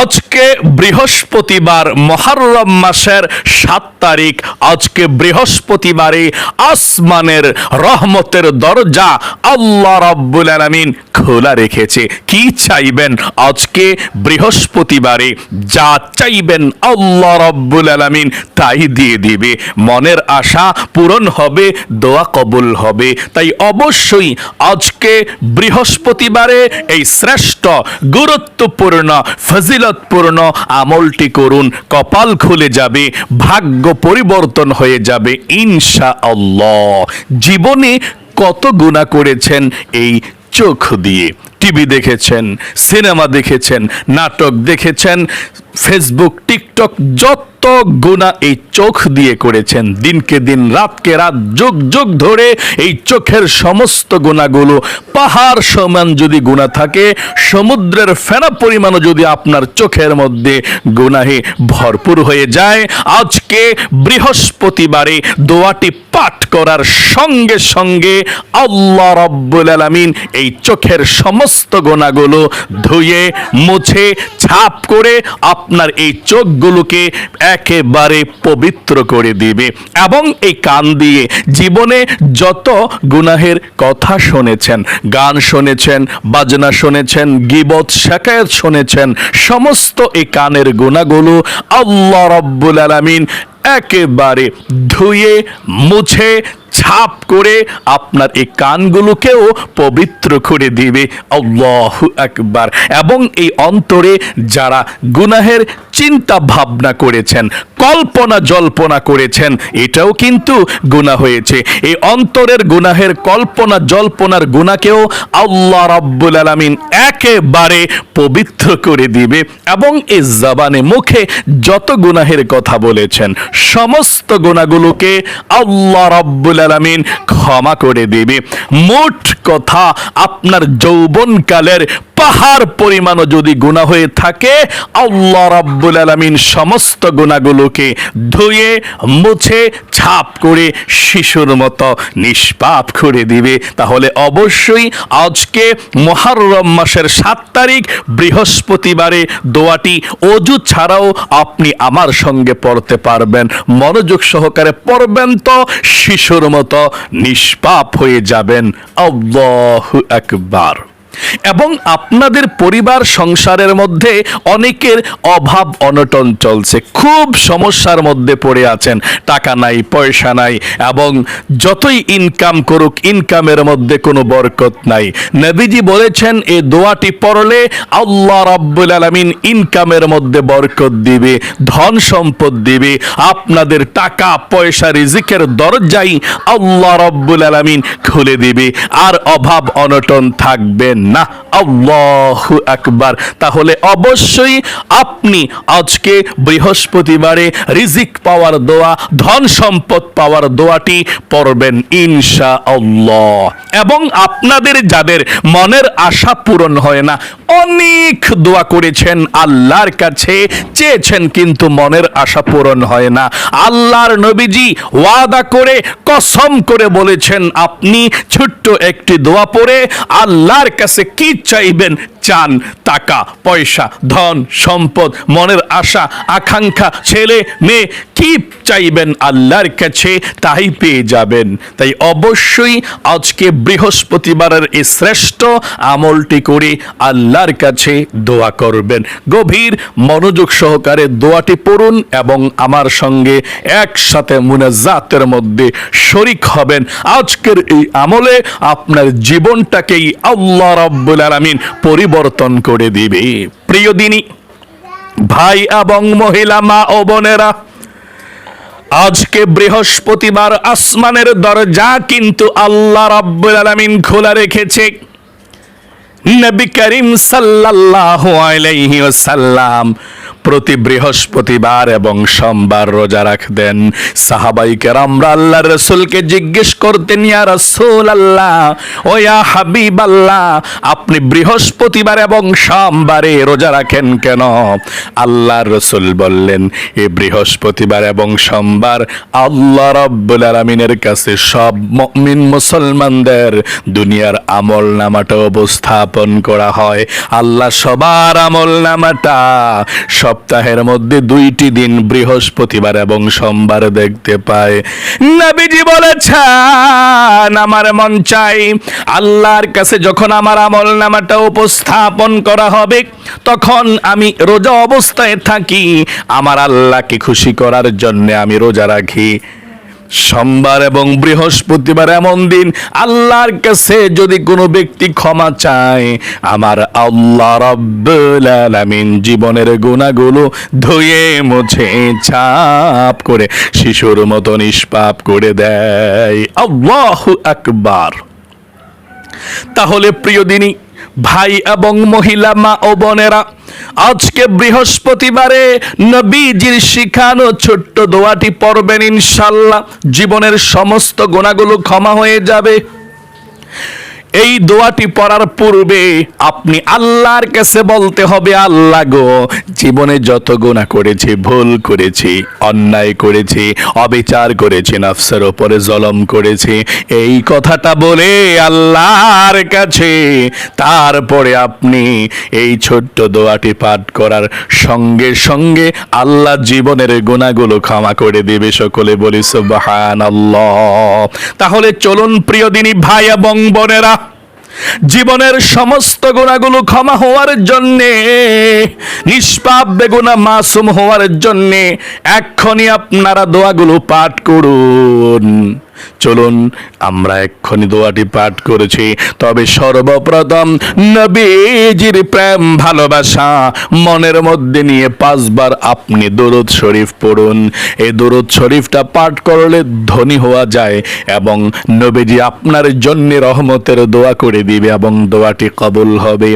আজকে বৃহস্পতিবার মহারম মাসের সাত তারিখ। আজকে বৃহস্পতিবারে আসমানের রহমতের দরজা আল্লাহ রাব্বুল আলামিন খোলা রেখেছে। কি চাইবেন? আজকে বৃহস্পতিবারে যা চাইবেন আল্লাহ রাব্বুল আলামিন তাই দিয়ে দিবে। মনের আশা পূরণ হবে, দোয়া কবুল হবে। তাই অবশ্যই আজকে বৃহস্পতিবারে এই শ্রেষ্ঠ, গুরুত্বপূর্ণ ফজিলতপূর্ণ আমলটি করুন, কপাল খুলে যাবে, ভাগ্য পরিবর্তন হয়ে যাবে ইনশা আল্লাহ জীবনে কত গুণা করেছেন এই চোখ দিয়ে। টিভি দেখেছেন, সিনেমা দেখেছেন, নাটক দেখেছেন ফেসবুক টিকটক যত গুণা এই চোখ দিয়ে করেছেন, দিনকে দিন, রাতকে রাত, যুগ যুগ ধরে এই চোখের সমস্ত গুণাগুলো পাহাড় সমান যদি গুণা থাকে, সমুদ্রের ফেনা পরিমাণও যদি আপনার চোখের মধ্যে গুনাহে ভরপুর হয়ে যায়, আজকে বৃহস্পতিবারে দোয়াটি পাঠ করার সঙ্গে সঙ্গে আল্লাহ রব্বুল আলামিন এই চোখের সমস্ত গোনাগুলো ধুয়ে, মুছে, ছাপ করে আপনার এই চোখগুলোকে একেবারে পবিত্র করে দিবে। এবং এই কান দিয়ে জীবনে যত গুনাহের কথা শুনেছেন, গান শুনেছেন, বাজনা শুনেছেন, গিবত শেখায়ত শুনেছেন, সমস্ত এই কানের গুণাগুলো আল্লাহ রব্বুল আলামিন একেবারে ধুয়ে, মুছে, ছাপ করে আপনার এই কানগুলোকেও পবিত্র করে দিবে। আল্লাহ একবার এবং এই অন্তরে যারা গুনাহের চিন্তা ভাবনা করেছেন, কল্পনা জল্পনা করেছেন, এটাও কিন্তু গুনাহ হয়েছে। এই অন্তরের গুনাহের কল্পনা জল্পনার গুণাকেও আল্লাহ রাব্বুল আলামিন একেবারে পবিত্র করে দিবে এবং এই জবানে মুখে যত গুনাহের কথা বলেছেন, সমস্ত গুণাগুলোকে আল্লাহ রাব্বুল আলামিন ক্ষমা করে দিবে। মোট কথা, আপনার যৌবনকালের পাহাড় পরিমাণও যদি গুণা হয়ে থাকে, আল্লাহ রাব্বুল আলামিন সমস্ত গুণাগুলোকে ধুয়ে, মুছে, ছাপ করে শিশুর মতো নিষ্পাপ করে দিবে। তাহলে অবশ্যই আজকে মহারম মাসের সাত তারিখ, বৃহস্পতিবারে দোয়াটি অজু ছাড়াও আপনি আমার সঙ্গে পড়তে পারবেন। মনোযোগ সহকারে পড়বেন তো শিশুর মতো নিষ্পাপ হয়ে যাবেন। আল্লাহ একবার এবং আপনাদের পরিবার সংসারের মধ্যে অনেকের অভাব অনটন চলছে। খুব সমস্যার মধ্যে পড়ে আছেন। টাকা নাই, পয়সা নাই এবং যতই ইনকাম করুক ইনকামের মধ্যে কোনো বরকত নাই। নবীজি বলেছেন এই দোয়াটি পড়লে আল্লাহ রাব্বুল আলামিন ইনকামের মধ্যে বরকত দিবে, ধন সম্পদ দিবে। আপনাদের টাকা, পয়সা, রিজিকের দরজাই আল্লাহ রাব্বুল আলামিন খুলে দিবে। আর অভাব অনটন থাকবে না। আল্লাহ আকবার। তাহলে অবশ্যই আপনি আজকে বৃহস্পতিবারে রিজিক পাওয়ার দোয়া, ধন সম্পদ পাওয়ার দোয়াটি পড়বেন ইনশা আল্লাহ এবং আপনাদের যাদের মনের আশা পূরণ হয় না, অনেক দোয়া করেছেন, আল্লাহর কাছে চেয়েছেন, কিন্তু মনের আশা পূরণ হয় না। আল্লাহর নবীজি ওয়াদা করে, কসম করে বলেছেন, আপনি ছোট্ট একটি দোয়া পড়ে, আল্লাহর কাছে কি চাইবেন? চান, টাকা, পয়সা, ধন, সম্পদ, মনের আশা, আকাঙ্ক্ষা, ছেলে, মেয়ে, কি চাইবেন আল্লাহর কাছে তাই পেয়ে যাবেন। তাই অবশ্যই আজকে বৃহস্পতিবারের এই শ্রেষ্ঠ আমলটি করে আল্লাহর কাছে দোয়া করবেন। গভীর মনোযোগ সহকারে দোয়াটি পড়ুন এবং আমার সঙ্গে একসাথে মুনাজাতের মধ্যে শরিক হবেন। আজকের এই আমলে আপনার জীবনটাকেই আল্লাহ রাব্বুল আলামিন পরিবর্তন করে দিবে। প্রিয় দিনী, ভাই এবং মহিলা, মা ও বোনেরা, আজকে বৃহস্পতিবার আসমানের দরজা কিন্তু আল্লাহ রাব্বুল আলামিন খোলা রেখেছে। নবী করিম সাল্লাল্লাহু আলাইহি ওয়াসাল্লাম প্রতি বৃহস্পতিবার এবং সোমবার রোজা রাখতেন। সাহাবাইকের আমরা আল্লাহ রসুলকে জিজ্ঞেস করতেন, ইয়া রসুল আল্লাহ ও ইয়া হাবিব আল্লাহ আপনি বৃহস্পতিবার এবং সোমবারে রোজা রাখেন কেন? আল্লাহ রসুল বললেন এই বৃহস্পতিবার এবং সোমবার আল্লাহ রব্বুল আলমিনের কাছে সব মুমিন মুসলমানদের দুনিয়ার আমল নামাটা উপস্থাপন করা হয়। আল্লাহ সবার আমল নামাটা সপ্তাহের মধ্যে দুইটি দিন বৃহস্পতিবার এবং সোমবার দেখতে পায় নবীজি বলেছেন, আমার মন চাই আল্লাহর কাছে যখন আমার আমল নামাটা উপস্থাপন করা হবে, তখন আমি রোজা অবস্থায় থাকি। আমার আল্লাহকে খুশি করার জন্য আমি রোজা রাখি। সোমবার এবং বৃহস্পতিবার এমন দিন, আল্লাহর কাছে যদি কোনো ব্যক্তি ক্ষমা চায়, আমার আল্লাহ রব্বুল আলামিন জীবনের গুণাগুলো ধুয়ে, মুছে, ছাপ করে, শিশুর মতো নিষ্পাপ করে দেয়। আল্লাহু আকবার। তাহলে প্রিয় দিনী ভাই এবং মহিলা মা ও বোনেরা, আজকে বৃহস্পতিবারে নবীজির শিখানো ছোট্ট দোয়াটি পড়বেন ইনশাল্লাহ। জীবনের সমস্ত গোনাগুলো ক্ষমা হয়ে যাবে। এই দোয়াটি পড়ার পূর্বে আপনি আল্লাহর কাছে বলতে হবে, আল্লাহ গো, জীবনে যত গুণা করেছি, ভুল করেছি, অন্যায় করেছি, অবিচার করেছি, নফসের ওপরে জলম করেছি, এই কথাটা বলে আল্লাহর কাছে তারপরে আপনি এই ছোট্ট দোয়াটি পাঠ করার সঙ্গে সঙ্গে আল্লাহ জীবনের গুণাগুলো ক্ষমা করে দেবে। সকলে বলি সুবাহান তাহলে চলুন প্রিয় দিনী ভাই এবং বোনেরা জীবনের সমস্ত গুণাগুলো ক্ষমা হওয়ার জন্যে, নিষ্পাপ বেগুনা মাসুম হওয়ার জন্যে এক্ষণি আপনারা দোয়াগুলো পাঠ করুন। চলুন, আমরা এক্ষুনি দোয়াটি পাঠ করেছি। তবে সর্বপ্রথম নবীজির প্রেম ভালোবাসা মনের মধ্যে নিয়ে পাঁচবার আপনি দরুদ শরীফ পড়ুন। এই দরুদ শরীফটা পাঠ করলে ধনী হওয়া যায় এবং নবীজি আপনার জন্য রহমতের দোয়া করে দিবে এবং দোয়াটি কবুল হবে।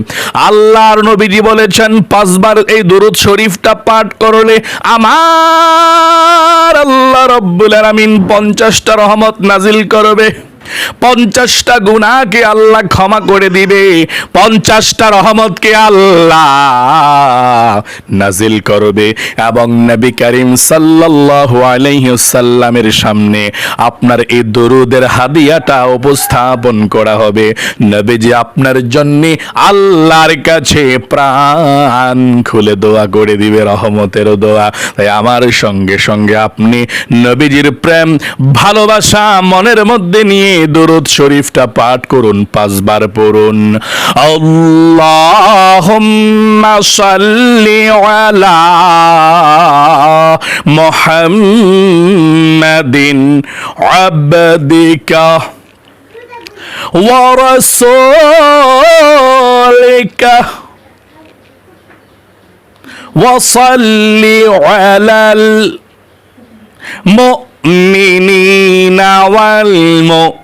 আল্লাহর নবীজি বলেছেন, পাঁচবার এই দরুদ শরীফটা পাঠ করলে আমার আল্লাহ রব্বুল আলামিন পঞ্চাশটা রহমত নাজিল করবে। পঞ্চাশটা গুণাকে আল্লাহ ক্ষমা করে দিবে। পঞ্চাশটা রহমতকে আল্লাহ নাজিল করবে এবং নবী করিম সাল্লামের সামনে আপনার এই দরুদের হাদিয়াটা উপস্থাপন করা হবে। নবীজি আপনার জন্য আল্লাহর কাছে প্রাণ খুলে দোয়া করে দিবে রহমতের দোয়া। তাই আমার সঙ্গে সঙ্গে আপনি নবীজির প্রেম, ভালোবাসা মনের মধ্যে নিয়ে দরুদ শরীফটা পাঠ করুন, পাঁচবার পড়ুন। আল্লাহুম্মা সাল্লি على محمد عبدك ورسولك. وصل على المؤمنين والمؤمنات.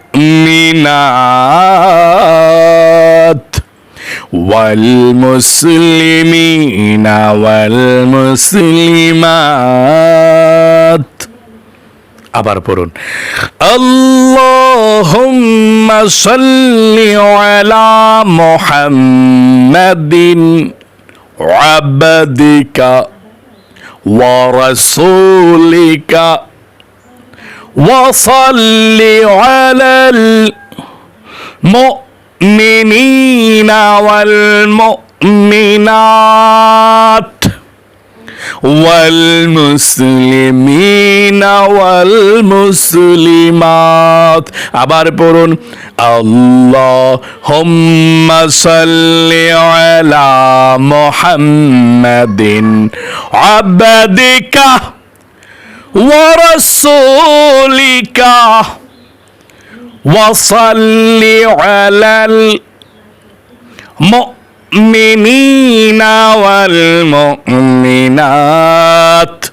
والمسلمين والمسلمات আবার পড়ুন আল্লাহুম্মা সাল্লি আলা মুহাম্মাদিন আবদিকা ওয়া রাসূলিকা ওয়া সাল্লি আলাল মুমিনিনা ওয়াল মুমিনাত والمسلمين والمسلمات আবার পড়ুন اللهم صل على محمد عبدك ورسولك وصل على المؤمنين المؤمنين والمؤمنات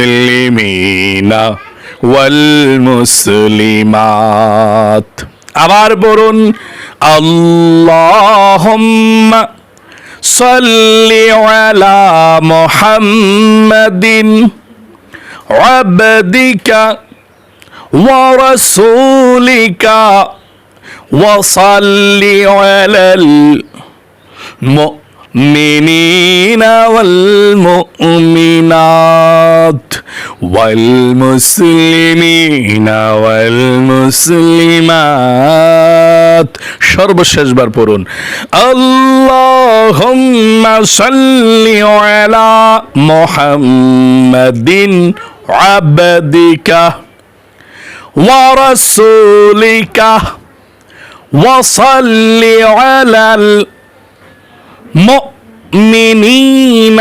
والمسلمين والمسلمات আবার বলুন আল্লাহুম্মা صل على محمد عبدك ورسولك وصل على المؤمنين والمؤمنات والمسلمين والمسلمات সর্বশেষবার পড়ুন আল্লাহুম্মা সাল্লি আলা মুহাম্মাদিন আবদিকা ورسولك وصل على المؤمنين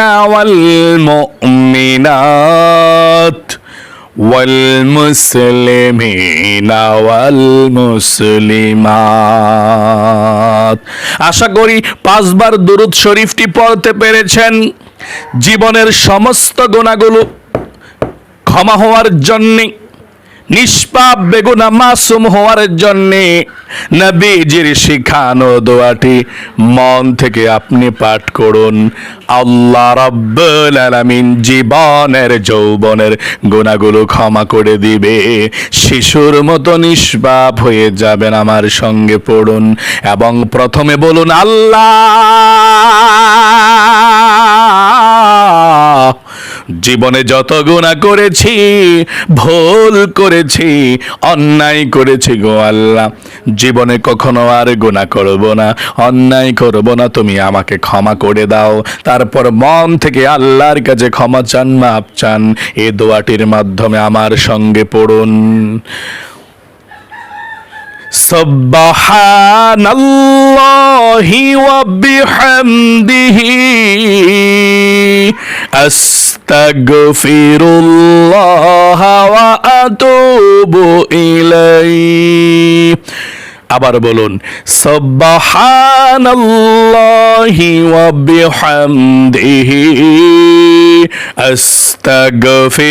والمؤمنات والمسلمين والمسلمات আশা করি পাঁচবার দুরুদ শরীফটি পড়তে পেরেছেন জীবনের সমস্ত গুণাগুলো ক্ষমা হওয়ার জন্যে নিষ্পাপ বেগুনা মাসুম হওয়ার জন্যে নবীজির শিখানো দোয়াটি মন থেকে আপনি পাঠ করুন। আল্লাহ রাব্বুল আলামিন জীবনের, যৌবনের গুণাগুলো ক্ষমা করে দিবে। শিশুর মতো নিষ্পাপ হয়ে যাবেন আমার সঙ্গে পড়ুন এবং প্রথমে বলুন, আল্লাহ! জীবনে যত গুণা করেছি ভুল করেছি অন্যায় করেছি গো আল্লাহ জীবনে কখনো আর গুণা করব না অন্যায় করব না তুমি আমাকে ক্ষমা করে দাও তারপর মন থেকে আল্লাহর কাছে ক্ষমা চান মাপ চান এই দোয়াটির মাধ্যমে আমার সঙ্গে পড়ুন سبحان الله وبحمده أستغفر الله وأتوب إليه আবার বলুন সব্বাহানাল্লাহি ওয়া বিহামদিহি আস্তাগফিরুল্লাহ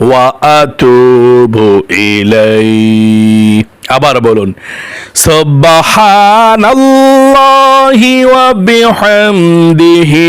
ওয়া আতুবু ইলাইহি আবার বলুন সব্বাহানাল্লাহি ওয়া বিহামদিহি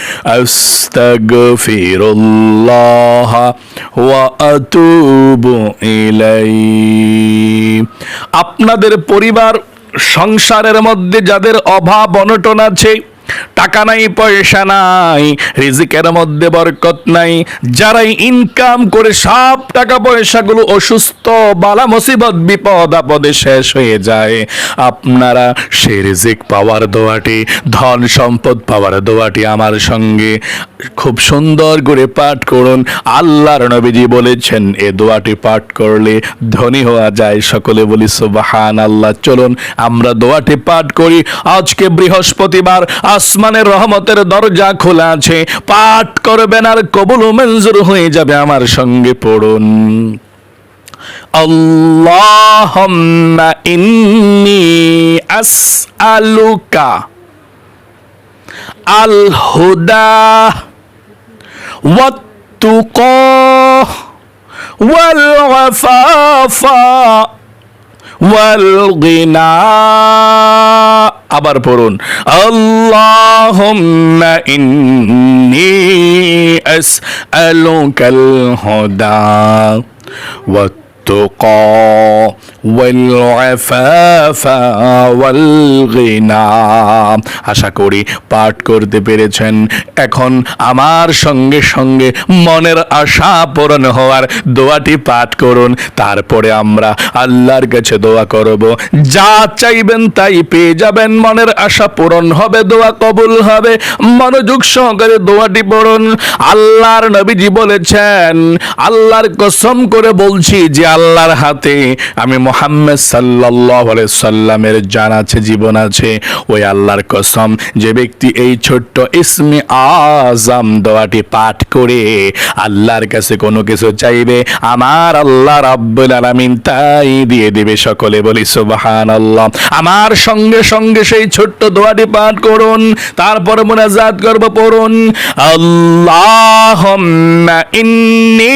আস্তাগফিরুল্লাহ ওয়া আতুবু ইলাইহি আপনাদের পরিবার সংসারের মধ্যে যাদের অভাব অনটন আছে টাকা নাই, পয়সা নাই, রিজিকের মধ্যে বরকত নাই। যারাই ইনকাম করে সব টাকা পয়সাগুলো অসুস্থ, বালা মুসিবত, বিপদ আপদে শেষ হয়ে যায়। আপনারা সে রিজিক পাওয়ার দোয়াটি, ধন সম্পদ পাওয়ার দোয়াটি আমার সঙ্গে খুব সুন্দর করে পাঠ করুন। আল্লাহর নবীজি বলেছেন, এ দোয়াটি পাঠ করলে ধনী হওয়া যায়। সকলে বলি সুবাহান আল্লাহ চলুন আমরা দোয়াটি পাঠ করি। আজকে বৃহস্পতিবার আসমানের রহমতের দরজা খোলা আছে। পাঠ করবেন আর কবুল মঞ্জুর হয়ে যাবে আমার সঙ্গে পড়ুন। আল্লাহুম্মা ইন্নি আসআলুকা আল হুদা ওয়াত-তুকা ওয়াল আফাফা ওয়াল গিনা। আবার পড়ুন আল্লাহুম্মা ইন্নী আলোকাল হদা ওয়া والتقى والعفاف والغنى আশা করি পাঠ করতে পেরেছেন এখন আমার সঙ্গে সঙ্গে মনের আশা পূরণ হওয়ার দোয়াটি পাঠ করুন তারপরে আমরা আল্লাহর কাছে দোয়া করব যা চাইবেন তাই পেয়ে যাবেন মনের আশা পূরণ হবে দোয়া কবুল হবে মনোযোগ সহকারে দোয়াটি পড়ুন আল্লাহর নবীজি বলেছেন আল্লাহর কসম করে বলছি যে আল্লাহর হাতে আমি মোহাম্মদ সাল্লাহ সাল্লামের জান আছে, জীবন আছে। ওই আল্লাহর কসম, যে ব্যক্তি এই ছোট্ট ইসমে আজম দোয়াটি পাঠ করে আল্লাহর কাছে কোনো কিছু চাইবে, আমার আল্লাহ রাব্বুল আলামিন তাই দিয়ে দিবে সকলে বলি সুবহান আল্লাহ আমার সঙ্গে সঙ্গে সেই ছোট্ট দোয়াটি পাঠ করুন, তারপর মনে মোনাজাত করব পড়ুন। আল্লাহুম্মা ইন্নি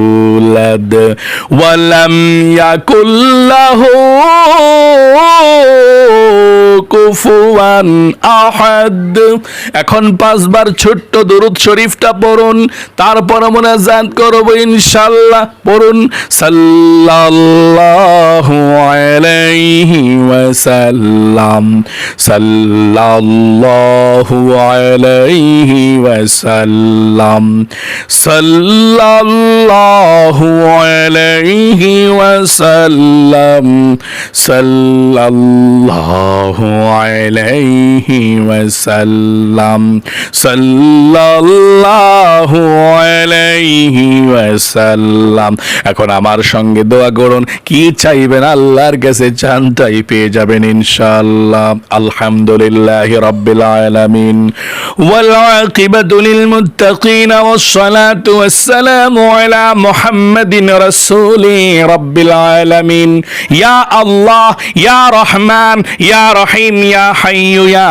ولم يكن له কুফুয়ান আহাদ এখন পাঁচবার ছোট্ট দরুদ শরীফটা পড়ুন তারপর মোনাজাত করব ইনশাআল্লাহ পড়ুন সাল্লাল্লাহু আলাইহি ওয়াসাল্লাম সাল্লাল্লাহু আলাইহি ওয়াসাল্লাম সাল্লাল্লাহু আলাইহি ওয়াসাল্লাম, সাল্লাল্লাহু আলাইহি ওয়াসাল্লাম, সাল্লাল্লাহু আলাইহি ওয়াসাল্লাম। এখন আমার সঙ্গে দোয়া করুন, কি চাইবেন? আল্লাহর কাছে চান তাই পেয়ে যাবেন ইনশাআল্লাহ। আলহামদুলিল্লাহ রাব্বিল আলামিন। ওয়াল আকিবাতু লিল মুত্তাকিন ওয়াস সালাতু ওয়াস সালামু আলা মুহাম্মাদিন রাসূলি রাব্বিল আলামিন। ইয়া আল্লাহ, ইয়া রহমান, ইয়া রহিম, ইয়া হাইয়ু, ইয়া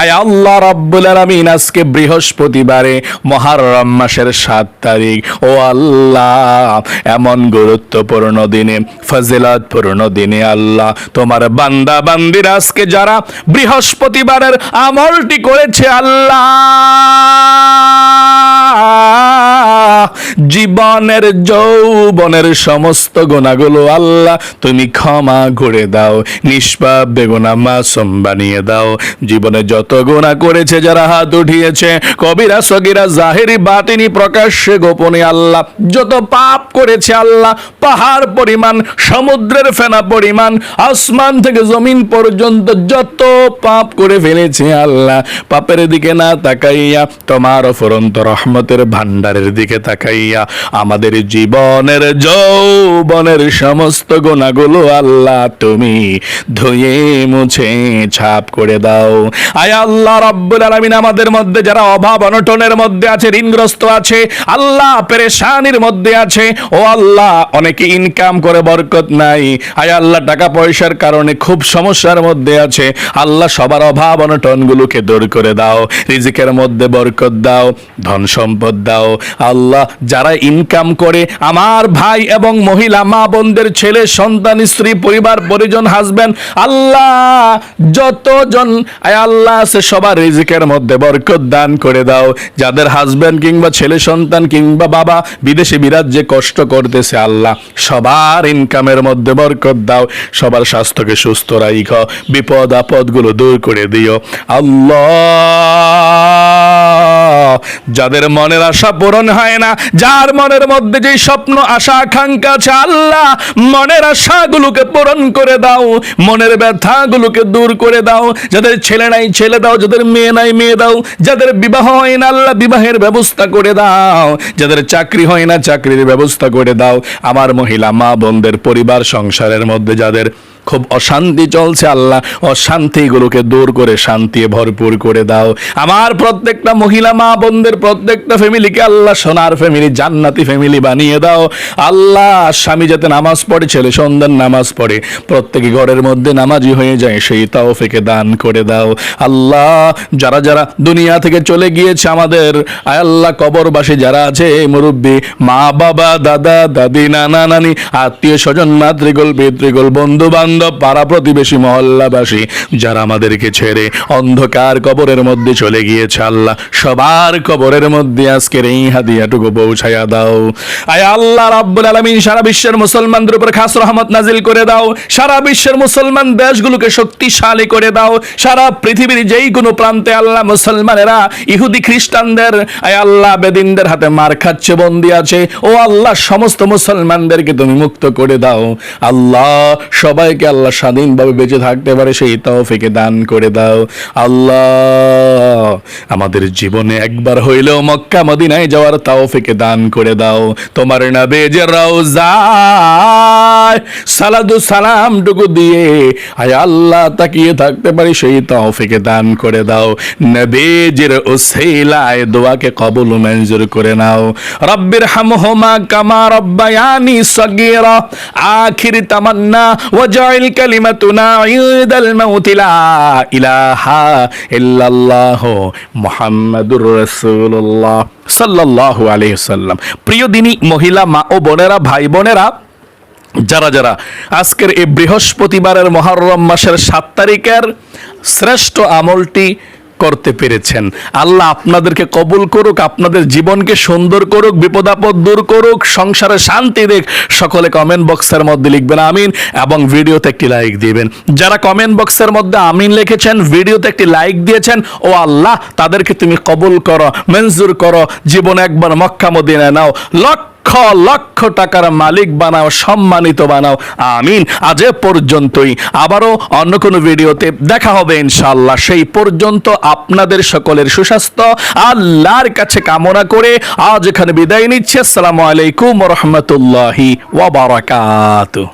আয় আল্লাহ রাব্বুল আলামিন, আজকে বৃহস্পতিবারে মুহররম মাসের 7 তারিখ। ও আল্লাহ, এমন গুরুত্বপূর্ণ দিনে, ফজিলতপূর্ণ দিনে আল্লাহ, তোমার বান্দা বান্দির আজকে যারা বৃহস্পতিবারের আমলটি করেছে আল্লাহ জীবনের যৌবনের সমস্ত গোনাগুলো আল্লাহ, তুমি ক্ষমা করে দাও, নিষ্পাপ বেগুনা মাসুম বানিয়ে দাও। জীবনে যত গোনা করেছে, যারা হাত উঠিয়েছে, কবিরা, সগিরা, জাহেরি, বাতিনি, প্রকাশ্যে, গোপনে আল্লাহ, যত পাপ করেছে আল্লাহ, পাহাড় পরিমাণ, সমুদ্রের ফেনা পরিমাণ, আসমান থেকে জমিন পর্যন্ত যত পাপ করে ফেলেছে আল্লাহ, পাপের দিকে না তাকাইয়া তোমার অফরন্ত রহমতের ভান্ডারের দিকে তাকাইয়া আমাদের জীবনের যৌবনের সমস্ত গুণাগুলো আল্লাহ তুমি ধুয়ে মুছে ছাপ করে দাও। আয় আল্লাহ রব্বুল আলামিন আমাদের মধ্যে যারা অভাব অনটনের মধ্যে আছে, ঋণগ্রস্ত আছে, আল্লাহ পেরেশানির মধ্যে আছে, ও আল্লাহ অনেকে ইনকাম করে বরকত নাই। আয় আল্লাহ টাকা পয়সার কারণে খুব সমস্যার মধ্যে আছে। আল্লাহ সবার অভাব অনটনগুলোকে দূর করে দাও। রিজিকের মধ্যে বরকত দাও, ধন সম্পদ দাও। আল্লাহ যারা ইনকাম করে, আমার ভাই এবং মহিলা, মা বোনদের ছেলে, সন্তান, স্ত্রী, পরিবার, পরিজন হাজবেন্ড আল্লাহ যতজন আল্লাহ আছে, সবার রিজিকের মধ্যে বরকত দান করে দাও। যাদের হাজবেন্ড কিংবা ছেলে, সন্তান কিংবা বাবা বিদেশে বিরাজ্যে কষ্ট করতেছে আল্লাহ, সবার ইনকামের মধ্যে বরকত দাও। সবার স্বাস্থ্যকে সুস্থ রাইখ। বিপদ, আপদগুলো দূর করে দিও। আল্লাহ, যাদের মনের আশা পূরণ হয় না যার মনের মধ্যে যে স্বপ্ন, আশা, আকাঙ্ক্ষা আছে, আল্লাহ মনের আশাগুলোকে পূরণ করে দাও, মনের ব্যথাগুলোকে দূর করে দাও, যাদের ছেলে নাই ছেলে দাও, যাদের মেয়ে নাই মেয়ে দাও, যাদের বিবাহ হয় না, আল্লাহ বিবাহের ব্যবস্থা করে দাও, যাদের চাকরি হয় না, চাকরির ব্যবস্থা করে দাও। আমার মহিলা, মা, বোনদের, পরিবার, সংসারের মধ্যে যাদের খুব অশান্তি চলছে আল্লাহ। অশান্তিগুলোকে দূর করে শান্তি ভরপুর করে দাও। আমার প্রত্যেকটা মহিলা মা বোনদের প্রত্যেকটা ফ্যামিলিকে আল্লাহ সোনার ফ্যামিলি জান্নাতি ফ্যামিলি বানিয়ে দাও। আল্লাহ, স্বামী যাতে নামাজ পড়ে, ছেলে সন্তান নামাজ পড়ে, প্রত্যেকে ঘরের মধ্যে নামাজি হয়ে যায়, সেই তাও ফেকে দান করে দাও। আল্লাহ, যারা যারা দুনিয়া থেকে চলে গিয়েছে আমাদের, আয় আল্লাহ, কবরবাসী যারা আছে মুরব্বী মা বাবা দাদা, দাদি, নানা, নানি আত্মীয় স্বজন মাতৃগোল, পিতৃগোল বন্ধু বান্ধব বান্ধব পাড়া প্রতিবেশী মহল্লাবাসী, যারা আমাদেরকে ছেড়ে অন্ধকার কবরের মধ্যে চলে গিয়েছে, আল্লাহ সবার কবরের মধ্যে আজকের এই হাদিয়াটুকু পৌঁছায়া দাও। আয় আল্লাহ রাব্বুল আলামিন, সারা বিশ্বের মুসলমানদের উপর খাস রহমত নাজিল করে দাও। সারা বিশ্বের মুসলমান দেশগুলোকে শক্তিশালী করে দাও। সারা পৃথিবীর যেই কোনো প্রান্তে আল্লাহ মুসলমানেরা ইহুদি খ্রিস্টানদের, আয় আল্লাহ বেদিনদের হাতে মার খাচ্ছে, বন্দি আছে, ও আল্লাহ সমস্ত মুসলমানদেরকে তুমি মুক্ত করে দাও। আল্লাহ সবাইকে আল্লাহ স্বাধীনভাবে বেঁচে থাকতে পারে, সেই তৌফিকে দান করে দাও। আল্লাহ, আমাদের জীবনে একবার হইলেও মক্কা, মদিনায় যাওয়ার তৌফিকে দান করে দাও। তোমার নবে যে রওজায় সালাদু সালামটুকু দিয়ে আয় আল্লাহ তাকিয়ে থাকতে পারি, সেই তৌফিকে দান করে দাও। নবেজের ওসিলায় দোয়াকে কবুল মঞ্জুর করে নাও। রব্বির হামহুমা কামা রব্বায়ানি সগীরা, আখির তামান্না প্রিয় মহিলা, মা ও বোনেরা, ভাই বোনেরা, যারা যারা আজকের এই বৃহস্পতিবারের মহরম মাসের সাত তারিখের শ্রেষ্ঠ আমলটি করতে পেরেছেন। আল্লাহ আপনাদেরকে কবুল করুক, আপনাদের জীবনকে সুন্দর করুক বিপদ আপদ দূর করুক, সংসারে শান্তি দেখ সকলে কমেন্ট বক্সের মধ্যে লিখবেন আমিন এবং ভিডিওতে একটি লাইক দিবেন। যারা কমেন্ট বক্সের মধ্যে আমিন লিখেছেন, ভিডিওতে একটি লাইক দিয়েছেন, ও আল্লাহ তাদেরকে তুমি কবুল করো, মঞ্জুর করো। জীবনে একবার মক্কা মদিনায় নাও। লক্ষ লক্ষ লক্ষ টাকার মালিক বানাও, সম্মানিত বানাও। আমিন। আজ পর্যন্তই। আবারও অন্য কোনো ভিডিওতে দেখা হবে ইনশাল্লাহ সেই পর্যন্ত আপনাদের সকলের সুস্বাস্থ্য, আল্লাহর কাছে কামনা করে আজ এখানে বিদায় নিচ্ছে। আসসালামু আলাইকুম রহমতুল্লাহি ওয়াবারাকাতুহ